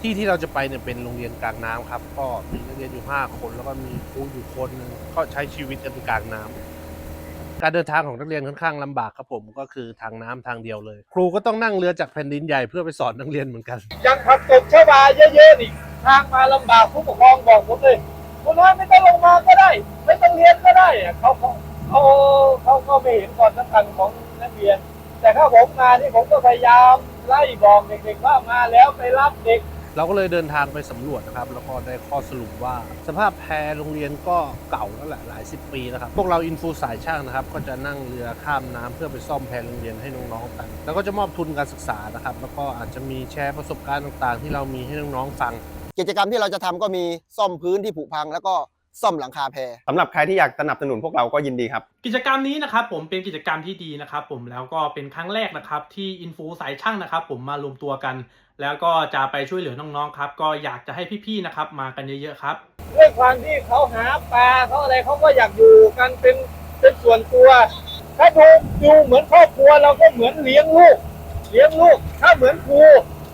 ที่ที่เราจะไปเนี่ยเป็นโรงเรียนกลางน้ำครับ ก็มีนักเรียนอยู่5คนแล้วก็มีครูอยู่คนหนึงก็ใช้ชีวิตกันกลางน้ำการเดินทางของนักเรียนค่อนข้างลำบากครับผมก็คือทางน้ำทางเดียวเลย ครูก็ต้องนั่งเรือจากแผ่นดินใหญ่เพื่อไปสอนนักเรียนเหมือนกัน ยังผักตบชวาเยอะๆนี่ทางมาลำบากผู้ปกครองบอกผมเลยคุณน้อยไม่ต้องลงมาก็ได้ ไม่ต้องเรียนก็ได้อะเขาเขาเขาเขาก็ไม่เห็นความสำคัญของนักเรียน แต่ถ้าผมมานี่ผมก็พยายามไล่บอกเด็กๆว่ามาแล้วไปรับเด็ก เราก็เลยเดินทางไปสำรวจนะครับ แล้วก็ได้ข้อสรุปว่า สภาพแพโรงเรียนก็เก่าแล้วแหละหลายสิบปีแล้วครับ พวกเราอินฟูสายช่างนะครับ ก็จะนั่งเรือข้ามน้ำเพื่อไปซ่อมแพโรงเรียนให้น้องๆกันแล้วก็จะมอบทุนการศึกษานะครับ แล้วก็อาจจะมีแชร์ประสบการณ์ต่างๆ ที่เรามีให้น้องๆฟัง กิจกรรมที่เราจะทำก็มีซ่อมพื้นที่ผุพัง แล้วก็ซ่อมหลังคาแพสำหรับใครที่อยากสนับสนุนพวกเราก็ยินดีครับ กิจกรรมนี้นะครับผมเป็นกิจกรรมที่ดีนะครับผมแล้วก็เป็นครั้งแรกนะครับที่อินฟูสายช่างนะครับผมมารวมตัวกัน แล้วก็จะไปช่วยเหลือน้องๆครับ ก็อยากจะให้พี่ๆนะครับมากันเยอะๆครับ ด้วยความที่เขาหาปลาเขาอะไรเขาก็อยากอยู่กันเป็นเป็นส่วนตัว ถ้าดูดูเหมือนครอบครัวเราก็เหมือนเลี้ยงลูก เลี้ยงลูก ถ้าเหมือนครู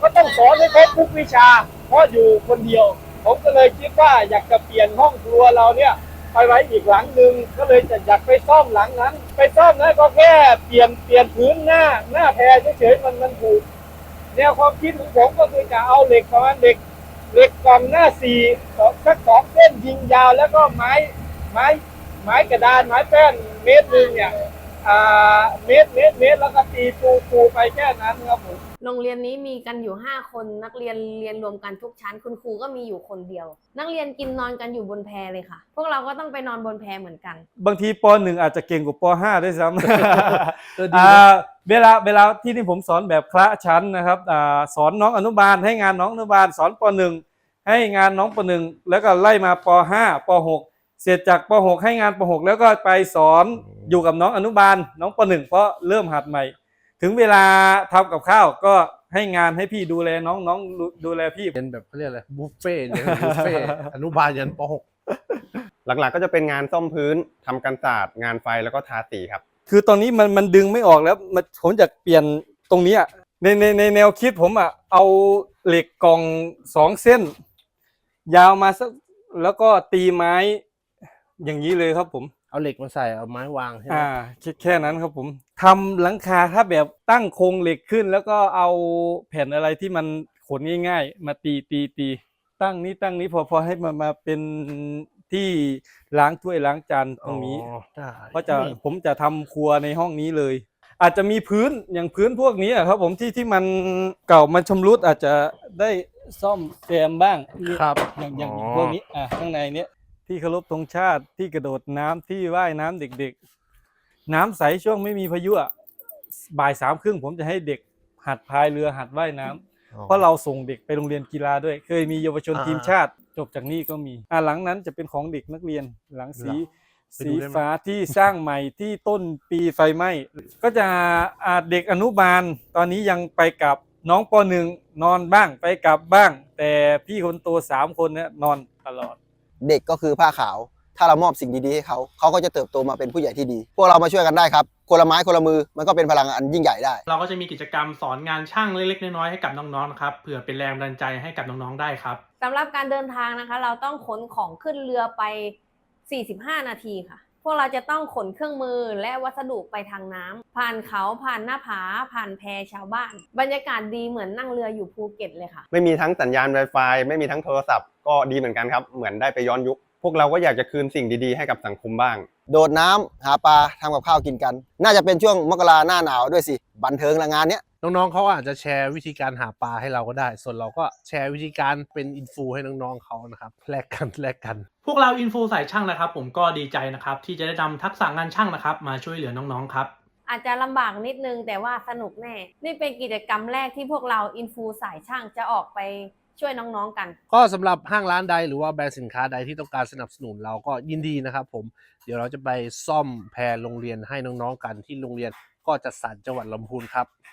ก็ต้องสอนให้ครบทุกวิชา เพราะอยู่คนเดียว ผมก็เลยคิดว่าอยากจะเปลี่ยนห้องครัวเราเนี่ย ไปไว้อีกหลังหนึ่งก็เลยจะอยากไปซ่อมหลังนั้น ไปซ่อมนั้นก็แค่เปลี่ยนเปลี่ยนพื้นหน้าหน้าแพรเฉยๆมันมันถูก แนวความคิดของผมก็คือจะเอาเหล็กประมาณเหล็กเหล็กกล่องหน้าสี่สองสักสองเส้นยิงยาวแล้วก็ไม้ไม้ไม้กระดานไม้แป้นเมตรหนึ่งเนี่ยอ่าเมตรเมตรเมตรแล้วก็ตีปูปูไปแค่นั้นครับผมโรงเรียนนี้มีกันอยู่ 5 คนนักเรียนเรียนรวมกันทุกชั้น คุณครูก็มีอยู่คนเดียว นักเรียนกินนอนกันอยู่บนแพเลยค่ะ พวกเราก็ต้องไปนอนบนแพเหมือนกัน บางทีปหนึ่งอาจจะเก่งกว่าปห้าด้วยซ้เออำดีนะอ่า เวลาเวลาที่นี่ผมสอนแบบคละชั้นนะครับอ่าสอนน้องอนุบาล ให้งานน้องอนุบาล สอนปหนึ่งให้งานน้องปหนึ่งแล้วก็ไล่มาปห้าปหกเสร็จจากปหกให้งานปหกแล้วก็ไปสอนอยู่กับน้องอนุบาล น้องปหนึ่งเพราะเริ่มหัดใหม่ ถึงเวลาทำกับข้าวก็ให้งานให้พี่ดูแลน้องน้องดูดูแลพี่เป็นแบบเขาเรียกอะไรบุฟเฟ่ต์เนี่ยบุฟเฟ่ต์อนุบาลยันป .6 หลักๆก็จะเป็นงานซ่อมพื้นทำกันศาสตร์งานไฟแล้วก็ทาสีครับ คือตอนนี้มันมันดึงไม่ออกแล้วมันผมจะเปลี่ยนตรงเนี้ยในในในแนวคิดผมอะเอาเหล็กกล่องสองเส้น ยาวมาสักแล้วก็ตีไม้อย่างนี้เลยครับผม เอาเหล็กมาใส่เอาไม้วางใช่ไหมอ่าแค่แค่นั้นครับผมทำหลังคาถ้าแบบตั้งโครงเหล็กขึ้น แล้วก็เอาแผ่นอะไรที่มันขนง่าย ๆ มาตีตีตีตั้งนี้ตั้งนี้พอพอให้มันมาเป็น ที่ล้างถ้วยล้างจานตรงนี้อ๋อได้ก็จะผมจะทำครัวในห้องนี้เลย อาจจะมีพื้นอย่างพื้นพวกนี้อะครับ ผมที่ที่มันเก่ามันชำรุดอาจจะได้ซ่อมแซมบ้างครับ อย่างอย่างอ๋อพวกนี้อะข้างในเนี้ยที่เคารพธงชาติที่กระโดดน้ำที่ว่ายน้ำเด็กๆ น้ำใสช่วงไม่มีพายุอะบ่ายสามครึ่งผมจะให้เด็กหัดพายเรือหัดว่ายน้ำ เพราะเราส่งเด็กไปโรงเรียนกีฬาด้วย เคยมีเยาวชนอ่า ทีมชาติ จบจากนี่ก็มีอะหลังนั้นจะเป็นของเด็กนักเรียนหลังสีไปดูสีได้ไหม ฟ้าที่สร้างใหม่ที่ต้นปีไฟไหม้ก็จะอาเด็กอนุบาล ตอนนี้ยังไปกับน้องปหนึ่งนอนบ้างไปกลับบ้าง แต่พี่คนโตสามคนเนี่ยนอนตลอด เด็กก็คือผ้าขาว ถ้าเรามอบสิ่งดีๆให้เขาเขาก็จะเติบโตมาเป็นผู้ใหญ่ที่ดี พวกเรามาช่วยกันได้ครับคนละไม้คนละมือมันก็เป็นพลังอันยิ่งใหญ่ได้ เราก็จะมีกิจกรรมสอนงานช่างเล็กๆน้อยๆให้กับน้องๆนะครับเผื่อเป็นแรงบันดาลใจให้กับน้องๆได้ครับสำหรับการเดินทางนะคะ เราต้องขนของขึ้นเรือไป 45 นาทีค่ะ พวกเราจะต้องขนเครื่องมือและวัสดุไปทางน้ำผ่านเขาผ่านหน้าผา ผ่านแพชาวบ้าน บรรยากาศดีเหมือนนั่งเรืออยู่ภูเก็ตเลยค่ะ ไม่มีทั้งสัญญาณ Wi-Fi ไม่มีทั้งโทรศัพท์ก็ดีเหมือนกันครับเหมือนได้ไปย้อนยุค พวกเราก็อยากจะคืนสิ่งดีๆให้กับสังคมบ้าง โดดน้ำหาปลาทำกับข้าวกินกัน น่าจะเป็นช่วงมกราหน้าหนาวด้วยสิ บันเทิงละงานเนี้ย น้องๆเขาอาจจะแชร์วิธีการหาปลาให้เราก็ได้ ส่วนเราก็แชร์วิธีการเป็นอินฟูให้น้องๆเขานะครับแลกกันแลกกัน พวกเราอินฟูสายช่างนะครับ ผมก็ดีใจนะครับที่จะได้นำทักษะงานช่างนะครับ มาช่วยเหลือน้องๆครับ อาจจะลำบากนิดนึงแต่ว่าสนุกแน่ นี่เป็นกิจกรรมแรกที่พวกเราอินฟูสายช่างจะออกไป ช่วยน้องๆกัน ก็สำหรับห้างร้านใดหรือว่าแบรนด์สินค้าใดที่ต้องการสนับสนุนเราก็ยินดีนะครับผมเดี๋ยวเราจะไปซ่อมแพรโรงเรียนให้น้องๆกันที่โรงเรียนก็จัดสรรจังหวัดลำพูนครับ